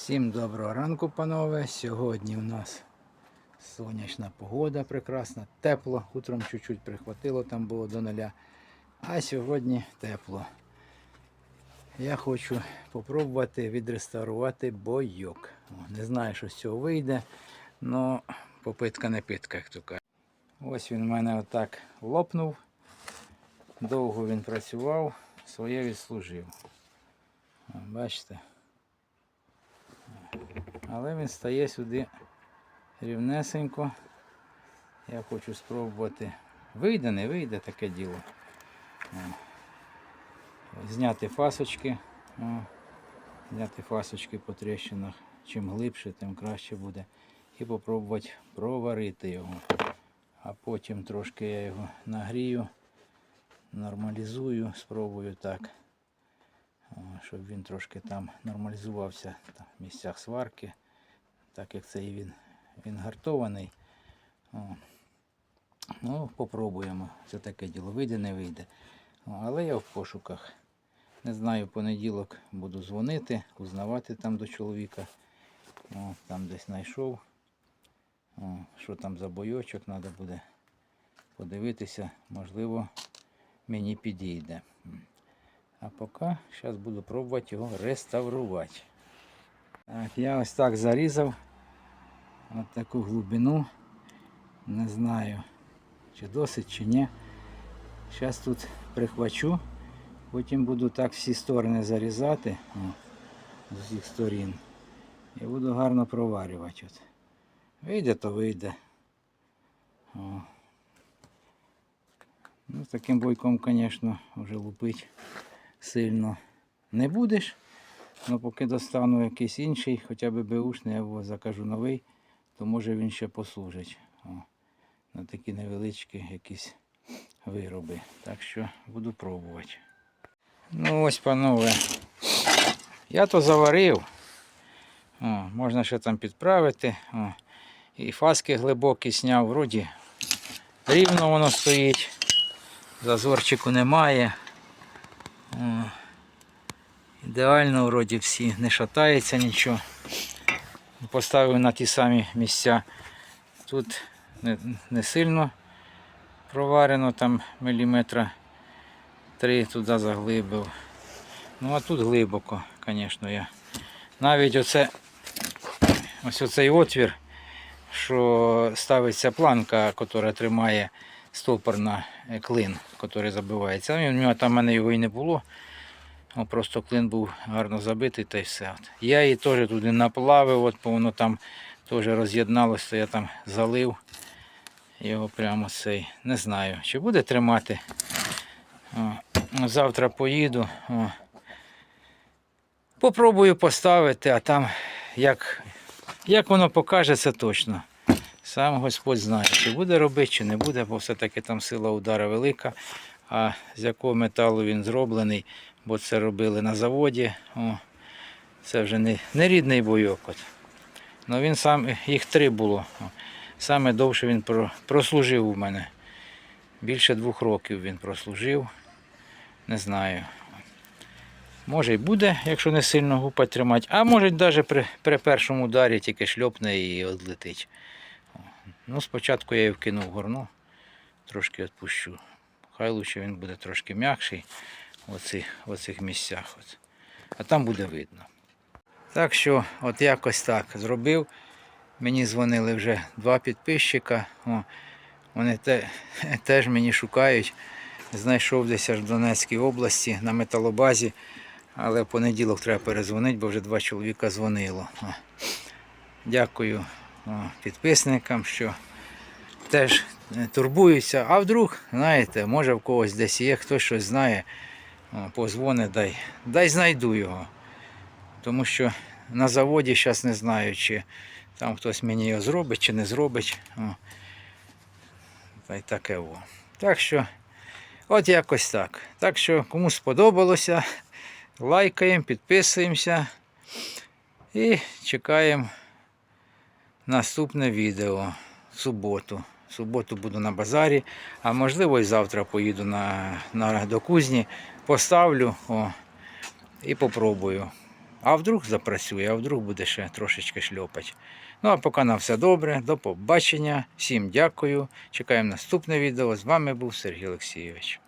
Всім доброго ранку, панове. Сьогодні у нас сонячна погода прекрасна, тепло. Утром чуть-чуть прихватило, там було до нуля. А сьогодні тепло. Я хочу попробувати відреставрувати бойок. Не знаю, що з цього вийде, але попитка не питка, як то кажуть. Ось він у мене отак лопнув. Довго він працював, своє відслужив. Бачите? Але він стає сюди рівнесенько. Я хочу спробувати. Вийде, не вийде таке діло. Зняти фасочки. Зняти фасочки по тріщинах. Чим глибше, тим краще буде. І попробувати проварити його. А потім трошки я його нагрію, нормалізую, спробую так. Щоб він трошки там нормалізувався там, в місцях сварки, так як цей він, він гартований. О. Ну, попробуємо. Це таке діло. Вийде, не вийде. О, але я в пошуках. Не знаю, в понеділок буду дзвонити, узнавати там до чоловіка. О, там десь знайшов. О, що там за бойочок, треба буде подивитися. Можливо, мені підійде. А поки зараз буду пробувати його реставрувати. Так, я ось так зарізав. Ось таку глибину. Не знаю, чи досить, чи ні. Зараз тут прихвачу. Потім буду так всі сторони зарізати. О, з усіх сторін. І буду гарно проварювати. От. Вийде, то вийде. О. Ну, таким бойком, звісно, вже лупить сильно не будеш. Ну, поки достану якийсь інший, хоча б беушний, або закажу новий, то може він ще послужить. О, на такі невеличкі якісь вироби. Так що буду пробувати. Ну ось, панове. Я то заварив. О, можна ще там підправити. О, і фаски глибокі зняв. Вроді рівно воно стоїть. Зазорчику немає. О, ідеально вроді всі, не шатається нічого. Поставив на ті самі місця. Тут не, не сильно проварено, там міліметра три туди заглибив. Ну а тут глибоко, звісно, я. Навіть оце, ось оцей отвір, що ставиться планка, яка тримає стопор на клин, який забивається. У нього там в мене його і не було. Просто клин був гарно забитий та й все. Я її теж туди наплавив, от, воно там теж роз'єдналося, то я там залив його прямо цей. Не знаю, чи буде тримати. О, завтра поїду. О. Попробую поставити, а там як, як воно покаже, це точно. Сам Господь знає, чи буде робити, чи не буде, бо все-таки там сила удара велика. А з якого металу він зроблений, бо це робили на заводі. О, це вже не, не рідний бойок. От. Ну він сам, їх три було. Саме довше він про, прослужив у мене. Більше двох років він прослужив. Не знаю. Може й буде, якщо не сильно гупа тримати, а може навіть при, при першому ударі тільки шльопне і відлетить. Ну, спочатку я її вкинув в горно, трошки відпущу. Хай лучше він буде трошки м'якший в в оцих місцях. От. А там буде видно. Так що, от якось так зробив. Мені дзвонили вже два підписчика. О, вони те, теж мені шукають. Знайшов десь аж в Донецькій області на металобазі. Але в понеділок треба перезвонити, бо вже два чоловіка дзвонило. О. Дякую підписникам, що теж е, турбуються. А вдруг, знаєте, може в когось десь є, хтось щось знає, о, позвони, дай, дай знайду його. Тому що на заводі зараз не знаю, чи там хтось мені його зробить, чи не зробить. О. Таке во. Так що, от якось так. Так що, кому сподобалося, лайкаємо, підписуємося і чекаємо наступне відео суботу. Суботу буду на базарі, а можливо і завтра поїду на, на, до кузні, поставлю о, і попробую. А вдруг запрацює, а вдруг буде ще трошечки шльопать. Ну а поки на все добре, до побачення. Всім дякую. Чекаємо наступне відео. З вами був Сергій Олексійович.